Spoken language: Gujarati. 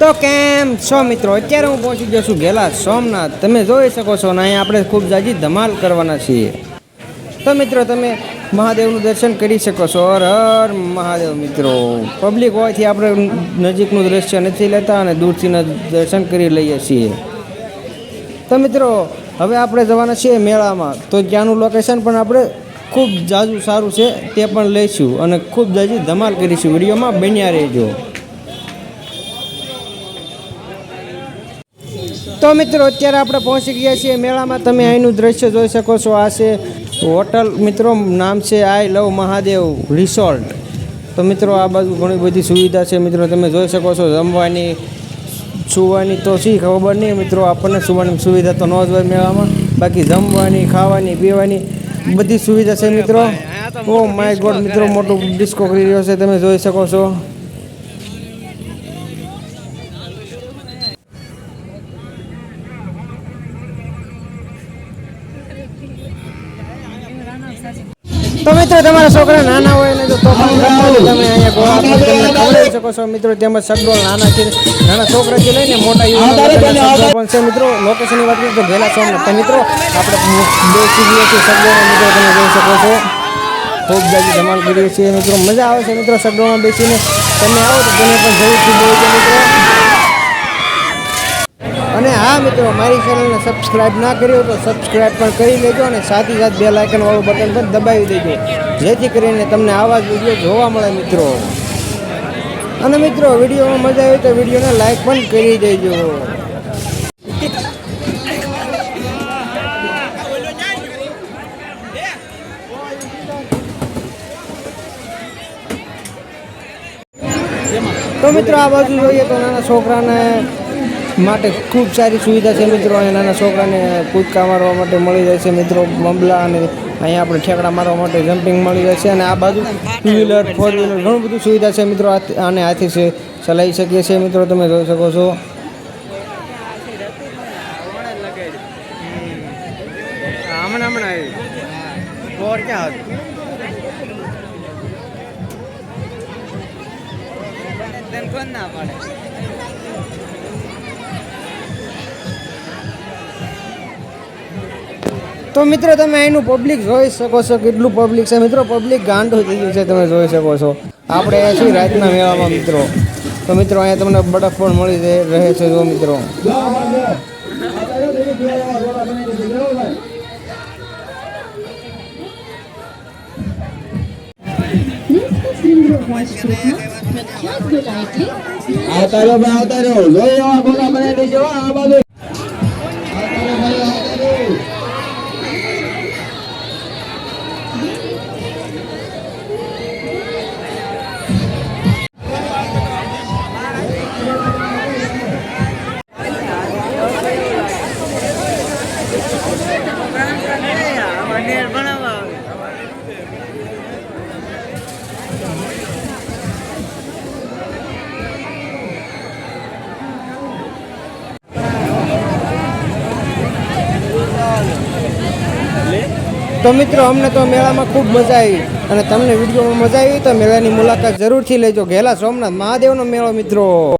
તો કેમ છો મિત્રો? અત્યારે હું પહોંચી ગયો છું ગેલા સોમનાથ. તમે જોઈ શકો છો ને અહીંયા આપણે ખૂબ જાજી ધમાલ કરવાના છીએ. તો મિત્રો, તમે મહાદેવનું દર્શન કરી શકો છો. હર હર મહાદેવ મિત્રો. પબ્લિક હોવાથી આપણે નજીકનું દ્રશ્ય નથી લેતા અને દૂરથી દર્શન કરી લઈએ છીએ. તો મિત્રો, હવે આપણે જવાના છીએ મેળામાં. તો ત્યાંનું લોકેશન પણ આપણે ખૂબ જાજુ સારું છે, તે પણ લઈશું અને ખૂબ જાજી ધમાલ કરીશું. વિડીયોમાં બન્યા રહેજો. તો મિત્રો અત્યારે આપણે પહોંચી ગયા છીએ મેળામાં. તમે અહીંનું દ્રશ્ય જોઈ શકો છો. આ છે હોટલ મિત્રો નામ છે આઈ લવ મહાદેવ રિસોર્ટ. તો મિત્રો આ બાજુ ઘણી બધી સુવિધા છે. મિત્રો તમે જોઈ શકો છો જમવાની સુવાની તો શી ખબર નહીં. મિત્રો આપણને સુવાની સુવિધા તો ન જ હોય મેળામાં. બાકી જમવાની ખાવાની પીવાની બધી સુવિધા છે મિત્રો. ઓ માય ગોડ મિત્રો મોટું ડિસ્કો કરી રહ્યો છે. તમે જોઈ શકો છો. તો મિત્રો તમારા છોકરા નાના હોય ને તો તમે અહીંયા ખવડાવી શકો છો. મિત્રો તેમજ સગડોળ નાના છે નાના છોકરાથી લઈને મોટા યુવાનો પણ છે. મિત્રો લોકેશનની વાત કરીએ તો ભેલા સોમનાથ તો મિત્રો આપણે બે છે સગડોળ મિત્રો તમે જોઈ શકો છો. ખૂબ જાજી ધમાલ કરીએ છીએ મિત્રો મજા આવે છે મિત્રો સગડોળમાં બેસીને. તમે આવો તો તમે પણ જરૂરથી બોલજો મિત્રો. મિત્રો, મારી ચેનલને સબસ્ક્રાઈબ ના કર્યો તો સબસ્ક્રાઈબ પણ કરી લેજો અને સાથે સાથે બે લાઇકનવાળું બટન પણ દબાવી દેજો. જેથી કરીને તમને આવા જ વીડિયો જોવા મળે મિત્રો. અને મિત્રો, વિડીયોમાં મજા આવી તો વિડીયોને લાઈક પણ કરી દેજો. તો મિત્રો, આ બાજુ જોઈએ તો નાના છોકરાને માટે ખૂબ સારી સુવિધા છે મિત્રો. અહીંયા નાના છોકરાને કૂદકા મારવા માટે મળી જાય છે મિત્રો. બમલા અને અહીંયા આપણે ઠેકડા મારવા માટે જમ્પિંગ મળી જાય છે. અને આ બાજુ ટુ વ્હીલર ફોર વ્હીલર ઘણું બધું સુવિધા છે મિત્રો. આ- આને હાથી છે ચલાવી શકીએ છીએ મિત્રો. તમે જોઈ શકો છો. હમણાં હમણાં આવી. બોર ક્યાં હતું? કોણ ના પાડે. તો મિત્રો, તમે અહીંનું પબ્લિક જોઈ શકો છો કેટલું પબ્લિક છે. મિત્રો પબ્લિક ગાંડું થઈ ગયું છે, તમે જોઈ શકો છો. આપણે અહીંયા છીએ રાતના મેળામાં, મિત્રો. તો મિત્રો, અહીંયા તમને બરફ પણ મળી રહે- છે, જો મિત્રો. આવતા રહ્યો આવતા રહ્યો જોઈ આવા ગોલા બનાવી દેજો આ બાજુ. તો મિત્રો, અમને તો મેળામાં ખૂબ મજા આવી. અને તમને વિડીયોમાં મજા આવી તો મેળાની મુલાકાત જરૂરથી લેજો. ગેલા સોમનાથ મહાદેવનો મેળો, મિત્રો.